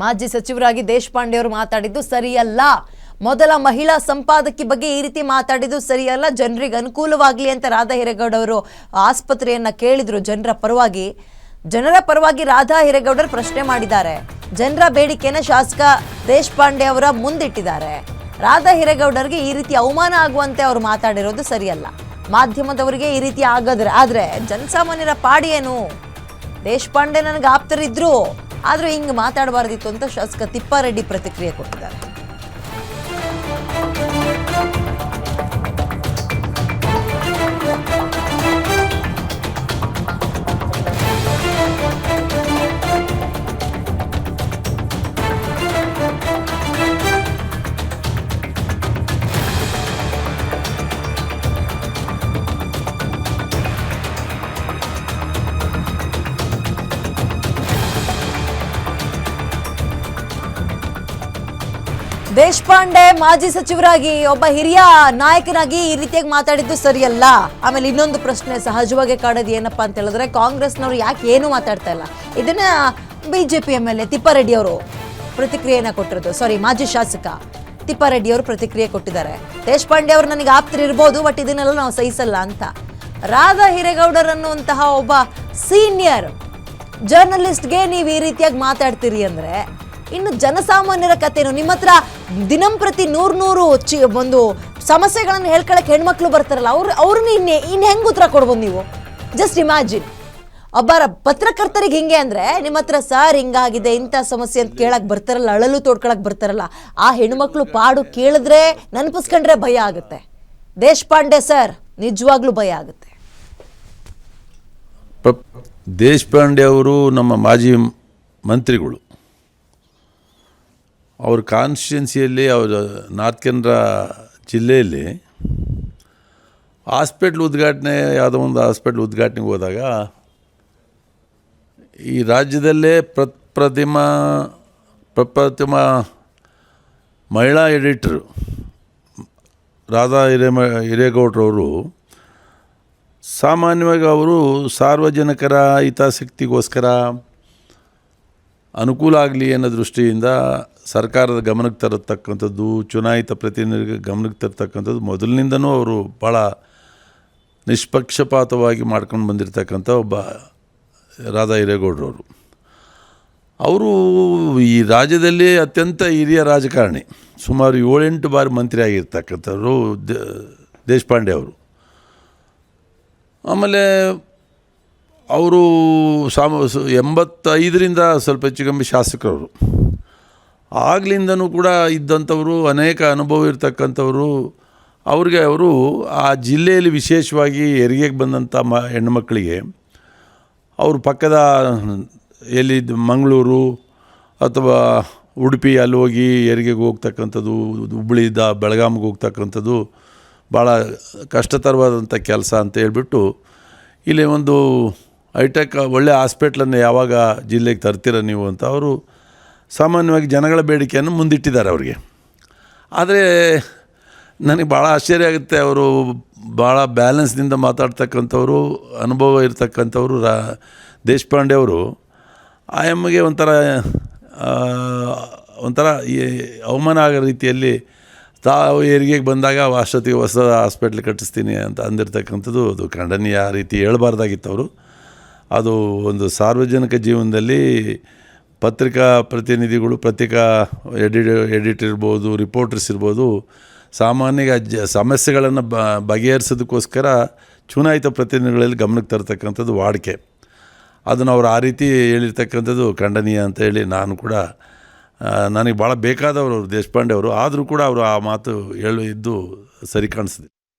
ಮಾಜಿ ಸಚಿವರಾಗಿ ದೇಶಪಾಂಡೆ ಅವರು ಮಾತಾಡಿದ್ದು ಸರಿಯಲ್ಲ. ಮೊದಲ ಮಹಿಳಾ ಸಂಪಾದಕಿ ಬಗ್ಗೆ ಈ ರೀತಿ ಮಾತಾಡಿದ್ದು ಸರಿಯಲ್ಲ. ಜನರಿಗೆ ಅನುಕೂಲವಾಗಲಿ ಅಂತ ರಾಧಾ ಹಿರೇಗೌಡ ಅವರು ಆಸ್ಪತ್ರೆಯನ್ನ ಕೇಳಿದ್ರು. ಜನರ ಪರವಾಗಿ ಜನರ ಪರವಾಗಿ ರಾಧಾ ಹಿರೇಗೌಡರು ಪ್ರಶ್ನೆ ಮಾಡಿದ್ದಾರೆ. ಜನರ ಬೇಡಿಕೆಯನ್ನು ಶಾಸಕ ದೇಶಪಾಂಡೆ ಅವರ ಮುಂದಿಟ್ಟಿದ್ದಾರೆ. ರಾಧಾ ಹಿರೇಗೌಡರಿಗೆ ಈ ರೀತಿ ಅವಮಾನ ಆಗುವಂತೆ ಅವರು ಮಾತಾಡಿರೋದು ಸರಿಯಲ್ಲ. ಮಾಧ್ಯಮದವರಿಗೆ ಈ ರೀತಿ ಆಗದ್ರೆ, ಆದ್ರೆ ಜನಸಾಮಾನ್ಯರ ಪಾಡಿ ಏನು ದೇಶಪಾಂಡೆ ನನಗೆ ಆಪ್ತರಿದ್ರು. ಆದ್ರೂ ಹಿಂಗೆ ಮಾತಾಡಬಾರ್ದಿತ್ತು ಅಂತ ಶಾಸಕ ತಿಪ್ಪಾರೆಡ್ಡಿ ಪ್ರತಿಕ್ರಿಯೆ ಕೊಟ್ಟಿದ್ದಾರೆ. ದೇಶಪಾಂಡೆ ಮಾಜಿ ಸಚಿವರಾಗಿ ಒಬ್ಬ ಹಿರಿಯ ನಾಯಕನಾಗಿ ಈ ರೀತಿಯಾಗಿ ಮಾತಾಡಿದ್ದು ಸರಿಯಲ್ಲ. ಆಮೇಲೆ ಇನ್ನೊಂದು ಪ್ರಶ್ನೆ ಸಹಜವಾಗಿ ಕಾಡೋದು ಏನಪ್ಪಾ ಅಂತ ಹೇಳಿದ್ರೆ ಕಾಂಗ್ರೆಸ್ನವರು ಯಾಕೆ ಏನು ಮಾತಾಡ್ತಾ ಇಲ್ಲ? ಇದನ್ನ BJP M L A Thippareddy ಅವರು ಪ್ರತಿಕ್ರಿಯೆಯನ್ನ ಕೊಟ್ಟಿರೋದು. ಸಾರಿ ಮಾಜಿ ಶಾಸಕ ತಿಪ್ಪಾರೆಡ್ಡಿ ಅವರು ಪ್ರತಿಕ್ರಿಯೆ ಕೊಟ್ಟಿದ್ದಾರೆ. ದೇಶಪಾಂಡೆ ಅವರು ನನಗೆ ಆಪ್ತರಿರ್ಬೋದು ಬಟ್ ಇದನ್ನೆಲ್ಲ ನಾವು ಸಹಿಸಲ್ಲ ಅಂತ. ರಾಧಾ ಹಿರೇಗೌಡರ್ ಅನ್ನುವಂತಹ ಒಬ್ಬ ಸೀನಿಯರ್ ಜರ್ನಲಿಸ್ಟ್ಗೆ ನೀವು ಈ ರೀತಿಯಾಗಿ ಮಾತಾಡ್ತೀರಿ ಅಂದ್ರೆ ಇನ್ನು ಜನಸಾಮಾನ್ಯರ ಕಥೆನು. ನಿಮ್ಮ ಹತ್ರ ದಿನಂಪ್ರತಿ ನೂರ್ ನೂರು ಚಿ ಒಂದು ಸಮಸ್ಯೆಗಳನ್ನು ಹೇಳ್ಕೊಳಕ್ಕೆ ಹೆಣ್ಮಕ್ಳು ಬರ್ತಾರಲ್ಲ, ಅವ್ರು ಅವ್ರನ್ನ ಇನ್ನೆ ಇನ್ ಹೆಂಗ್ ಉತ್ತರ ಕೊಡ್ಬೋದು ನೀವು? ಜಸ್ಟ್ ಇಮ್ಯಾಜಿನ್ ಒಬ್ಬರ ಪತ್ರಕರ್ತರಿಗೆ ಹಿಂಗೆ ಅಂದ್ರೆ, ನಿಮ್ಮ ಹತ್ರ, ಸರ್, ಹಿಂಗಾಗಿದೆ, ಇಂಥ ಸಮಸ್ಯೆ ಅಂತ ಕೇಳಕ್ ಬರ್ತಾರಲ್ಲ, ಅಳಲು ತೋಡ್ಕೊಳಕ್ ಬರ್ತಾರಲ್ಲ, ಆ ಹೆಣ್ಮಕ್ಳು ಪಾಡು ಕೇಳಿದ್ರೆ ನೆನಪಿಸ್ಕೊಂಡ್ರೆ ಭಯ ಆಗುತ್ತೆ. ದೇಶಪಾಂಡೆ ಸರ್, ನಿಜವಾಗ್ಲೂ ಭಯ ಆಗುತ್ತೆ. ದೇಶಪಾಂಡೆ ಅವರು ನಮ್ಮ ಮಾಜಿ ಮಂತ್ರಿಗಳು. ಅವ್ರ ಕಾನ್ಸ್ಟಿಟ್ಯುನ್ಸಿಯಲ್ಲಿ ಅವರ ನಾರ್ತ್ ಕೆನರಾ ಜಿಲ್ಲೆಯಲ್ಲಿ ಹಾಸ್ಪಿಟ್ಲ್ ಉದ್ಘಾಟನೆ, ಯಾವುದೋ ಒಂದು ಹಾಸ್ಪಿಟ್ಲ್ ಉದ್ಘಾಟನೆಗೆ ಹೋದಾಗ ಈ ರಾಜ್ಯದಲ್ಲೇ ಪ್ರಪ್ರತಿಮ ಪ್ರಪ್ರತಿಮ ಮಹಿಳಾ ಎಡಿಟ್ರು ರಾಧಾ ಹಿರೇಮ, ಹಿರೇಗೌಡ್ರವರು ಸಾಮಾನ್ಯವಾಗಿ ಅವರು ಸಾರ್ವಜನಿಕರ ಹಿತಾಸಕ್ತಿಗೋಸ್ಕರ ಅನುಕೂಲ ಆಗಲಿ ಅನ್ನೋ ದೃಷ್ಟಿಯಿಂದ ಸರ್ಕಾರದ ಗಮನಕ್ಕೆ ತರತಕ್ಕಂಥದ್ದು, ಚುನಾಯಿತ ಪ್ರತಿನಿಧಿಗಳ ಗಮನಕ್ಕೆ ತರತಕ್ಕಂಥದ್ದು ಮೊದಲಿನಿಂದನೂ ಅವರು ಭಾಳ ನಿಷ್ಪಕ್ಷಪಾತವಾಗಿ ಮಾಡ್ಕೊಂಡು ಬಂದಿರತಕ್ಕಂಥ ಒಬ್ಬ ರಾಧಾ ಹಿರೇಗೌಡರವರು. ಅವರು ಈ ರಾಜ್ಯದಲ್ಲಿ ಅತ್ಯಂತ ಹಿರಿಯ ರಾಜಕಾರಣಿ. ಸುಮಾರು ಏಳೆಂಟು ಬಾರಿ ಮಂತ್ರಿ ಆಗಿರ್ತಕ್ಕಂಥವ್ರು ದೇಶಪಾಂಡೆ ಅವರು. ಆಮೇಲೆ ಅವರು ಸಾಮ ಎಂಬತ್ತೈದರಿಂದ ಸ್ವಲ್ಪ ಹೆಚ್ಚು ಕಮ್ಮಿ ಶಾಸಕರವರು. ಆಗ್ಲಿಂದನೂ ಕೂಡ ಇದ್ದಂಥವರು, ಅನೇಕ ಅನುಭವ ಇರ್ತಕ್ಕಂಥವರು, ಅವ್ರಿಗೆ ಅವರು ಆ ಜಿಲ್ಲೆಯಲ್ಲಿ ವಿಶೇಷವಾಗಿ ಹೆರಿಗೆಗೆ ಬಂದಂಥ ಮ ಹೆಣ್ಣುಮಕ್ಕಳಿಗೆ, ಅವರು ಪಕ್ಕದ ಎಲ್ಲಿ ಮಂಗಳೂರು ಅಥವಾ ಉಡುಪಿ ಅಲ್ಲಿ ಹೋಗಿ ಹೆರಿಗೆಗೆ ಹೋಗ್ತಕ್ಕಂಥದ್ದು ಹುಬ್ಬಳ್ಳಿ ದ ಬೆಳಗಾಮಿಗೆ ಹೋಗ್ತಕ್ಕಂಥದ್ದು ಭಾಳ ಕಷ್ಟತರವಾದಂಥ ಕೆಲಸ ಅಂತ ಹೇಳ್ಬಿಟ್ಟು, ಇಲ್ಲಿ ಒಂದು ಹೈಟೆಕ್ ಒಳ್ಳೆ ಹಾಸ್ಪಿಟ್ಲನ್ನು ಯಾವಾಗ ಜಿಲ್ಲೆಗೆ ತರ್ತೀರ ನೀವು ಅಂತ ಅವರು ಸಾಮಾನ್ಯವಾಗಿ ಜನಗಳ ಬೇಡಿಕೆಯನ್ನು ಮುಂದಿಟ್ಟಿದ್ದಾರೆ ಅವರಿಗೆ. ಆದರೆ ನನಗೆ ಭಾಳ ಆಶ್ಚರ್ಯ ಆಗುತ್ತೆ ಅವರು ಭಾಳ ಬ್ಯಾಲೆನ್ಸ್ನಿಂದ ಮಾತಾಡ್ತಕ್ಕಂಥವ್ರು, ಅನುಭವ ಇರ್ತಕ್ಕಂಥವ್ರು ರಾ ದೇಶಪಾಂಡೆ ಅವರು. ಆ ಎಮ್ಮಗೆ ಒಂಥರ ಒಂಥರ ಈ ಅವಮಾನ ಆಗೋ ರೀತಿಯಲ್ಲಿ ತಾವು ಹೆರಿಗೆಗೆ ಬಂದಾಗ ಅಷ್ಟೊತ್ತಿಗೆ ಹೊಸ ಹಾಸ್ಪಿಟ್ಲ್ ಕಟ್ಟಿಸ್ತೀನಿ ಅಂತ ಅಂದಿರ್ತಕ್ಕಂಥದ್ದು ಅದು ಖಂಡನೀಯ ರೀತಿ ಹೇಳ್ಬಾರ್ದಾಗಿತ್ತು ಅವರು. ಅದು ಒಂದು ಸಾರ್ವಜನಿಕ ಜೀವನದಲ್ಲಿ ಪತ್ರಿಕಾ ಪ್ರತಿನಿಧಿಗಳು, ಪತ್ರಿಕಾ ಎಡಿ ಎಡಿಟ್ ಇರ್ಬೋದು, ರಿಪೋರ್ಟರ್ಸ್ ಇರ್ಬೋದು ಸಾಮಾನ್ಯ ಜ ಸಮಸ್ಯೆಗಳನ್ನು ಬಗೆಹರಿಸೋದಕ್ಕೋಸ್ಕರ ಚುನಾಯಿತ ಪ್ರತಿನಿಧಿಗಳಲ್ಲಿ ಗಮನಕ್ಕೆ ತರ್ತಕ್ಕಂಥದ್ದು ವಾಡಿಕೆ. ಅದನ್ನು ಅವ್ರು ಆ ರೀತಿ ಹೇಳಿರ್ತಕ್ಕಂಥದ್ದು ಖಂಡನೀಯ ಅಂತ ಹೇಳಿ ನಾನು ಕೂಡ ನನಗೆ ಭಾಳ ಬೇಕಾದವರು ದೇಶಪಾಂಡೆ ಅವರು, ಆದರೂ ಕೂಡ ಅವರು ಆ ಮಾತು ಹೇಳಿದ್ದು ಸರಿ ಕಾಣಿಸ್ತಿದೆ.